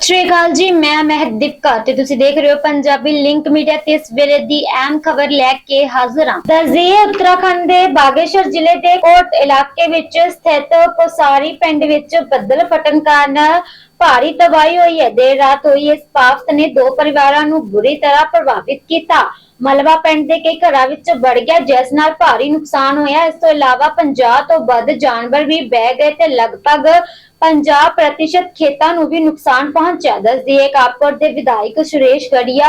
ਸਤਿ ਸ਼੍ਰੀ ਅਕਾਲ ਜੀ, ਮੈਂ ਮਹਿਕਦੀਪ ਕੌਰ ਤੇ ਤੁਸੀਂ ਦੇਖ ਰਹੇ ਹੋ ਪੰਜਾਬੀ ਲਿੰਕ ਮੀਡੀਆ ਤੇ ਇਸ ਵੇਲੇ ਦੀ ਅਹਿਮ ਖਬਰ ਲੈ ਕੇ ਹਾਜ਼ਰ ਹਾਂ। ਦਰਜੀਏ ਉੱਤਰਾਖੰਡ ਦੇ ਬਾਗੇਸ਼ਰ ਜ਼ਿਲ੍ਹੇ ਦੇ ਕੋਟ ਇਲਾਕੇ ਵਿੱਚ ਸਥਿਤ ਕੋਸਾਰੀ ਪਿੰਡ ਵਿੱਚ ਬੱਦਲ ਫਟਣ ਕਾਰਨ ਭਾਰੀ ਤਬਾਹੀ ਹੋਈ ਹੈ। ਦੇਰ ਰਾਤ ਹੋਈ ਇਸ ਪਾਵਤ ਨੇ ਦੋ ਪਰਿਵਾਰਾਂ ਨੂੰ ਬੁਰੀ ਤਰ੍ਹਾਂ ਪ੍ਰਭਾਵਿਤ ਕੀਤਾ। ਮਲਵਾ ਪਿੰਡ ਦੇ ਕਈ ਘਰਾਂ ਵਿੱਚ ਵੜ ਗਿਆ, ਜਿਸ ਨਾਲ ਭਾਰੀ ਨੁਕਸਾਨ ਹੋਇਆ। ਇਸ ਤੋਂ ਇਲਾਵਾ 50 ਤੋਂ ਵੱਧ ਜਾਨਵਰ ਵੀ ਬਹਿ ਗਏ ਤੇ ਲਗਭਗ 50% ਖੇਤਾਂ ਨੂੰ ਵੀ ਨੁਕਸਾਨ ਪਹੁੰਚਿਆ। ਦੱਸਦੀ ਹੈ ਦੇ ਵਿਧਾਇਕ ਸੁਰੇਸ਼ ਗੜੀਆ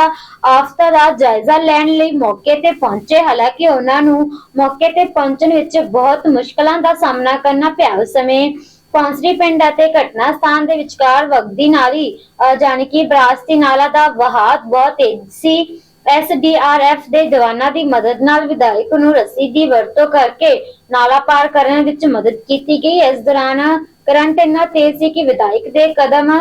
ਆਫਤਾ ਦਾ ਜਾਇਜ਼ਾ ਲੈਣ ਲਈ ਮੌਕੇ ਤੇ ਪਹੁੰਚੇ। ਹਾਲਾਂਕਿ ਉਹਨਾਂ ਨੂੰ ਮੌਕੇ ਤੇ ਪਹੁੰਚਣ ਵਿੱਚ ਬਹੁਤ ਮੁਸ਼ਕਲਾਂ ਦਾ ਸਾਹਮਣਾ ਕਰਨਾ ਪਿਆ। ਉਸ ਸਮੇਂ ਪੌਂਸਰੀ ਪਿੰਡ ਅਤੇ ਘਟਨਾ ਸਥਾਨ ਦੇ ਵਿਚਕਾਰ ਵਗਦੀ ਨਾਲੀ, ਅਹ ਜਾਣੀ ਕਿ ਬਰਾਸਤੀ ਨਾਲਾ ਦਾ ਵਹਾਅ ਬਹੁਤ ਤੇਜ਼ ਸੀ। ਐਸਡੀਆਰਐਫ ਦੇ ਜਵਾਨਾਂ ਦੀ ਮਦਦ ਨਾਲ ਵਿਧਾਇਕ ਨੂੰ ਰੱਸੀ ਦੀ ਵਰਤੋਂ ਕਰਕੇ ਨਾਲਾ ਪਾਰ ਕਰਨ ਵਿੱਚ ਮਦਦ ਕੀਤੀ ਗਈ। ਇਸ ਦੌਰਾਨ ਕਰੰਟ ਇੰਨਾ ਤੇਜ਼ ਸੀ ਕਿ ਵਿਧਾਇਕ ਦੇ ਕਦਮ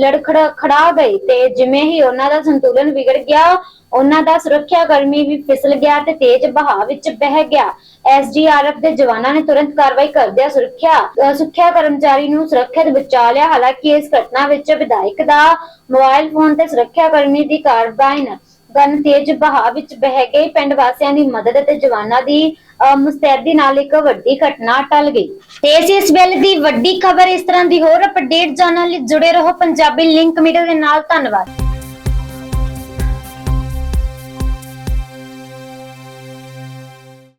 ਲੜਖੜਾ ਖੜਾ ਗਏ ਤੇ ਜਿਵੇਂ ਹੀ ਉਹਨਾਂ ਦਾ ਸੰਤੁਲਨ ਵਿਗੜ ਗਿਆ, ਉਹਨਾਂ ਦਾ ਸੁਰੱਖਿਆ ਕਰਮੀ ਵੀ ਫਿਸਲ ਗਿਆ ਤੇ ਤੇਜ਼ ਵਹਾਅ ਵਿੱਚ ਬਹਿ ਗਿਆ। ਐਸਡੀਆਰਐਫ ਦੇ ਜਵਾਨਾਂ ਨੇ ਤੁਰੰਤ ਕਾਰਵਾਈ ਕਰਦਿਆਂ ਸੁਰੱਖਿਆ ਸੁਰੱਖਿਆ ਕਰਮਚਾਰੀ ਨੂੰ ਸੁਰੱਖਿਅਤ ਬਚਾ ਲਿਆ। ਹਾਲਾਂਕਿ ਇਸ ਘਟਨਾ ਵਿੱਚ ਵਿਧਾਇਕ ਦਾ ਮੋਬਾਈਲ ਫੋਨ ਤੇ ਸੁਰੱਖਿਆ ਕਰਮੀ ਦੀ ਕਾਰਵਾਈ ਗਨ ਤੇਜ਼ ਵਹਾਅ ਵਿੱਚ ਬਹਿ ਗਈ ਪਿੰਡ ਵਾਸੀਆਂ ਦੀ ਮਦਦ ਅਤੇ ਜਵਾਨਾਂ ਦੀ ਅਹ, ਮੁਸਤੈਦੀ ਨਾਲ ਇੱਕ ਵੱਡੀ ਘਟਨਾ ਟਲ ਗਈ। ਤੇ ਇਸ ਵੇਲੇ ਦੀ ਵੱਡੀ ਖਬਰ ਇਸ ਤਰ੍ਹਾਂ ਦੀ ਹੋਰ ਅਪਡੇਟ ਜਾਣਨ ਲਈ ਜੁੜੇ ਰਹੋ ਪੰਜਾਬੀ ਲਿੰਕ ਮੀਡੀਆ ਦੇ ਨਾਲ। ਧੰਨਵਾਦ।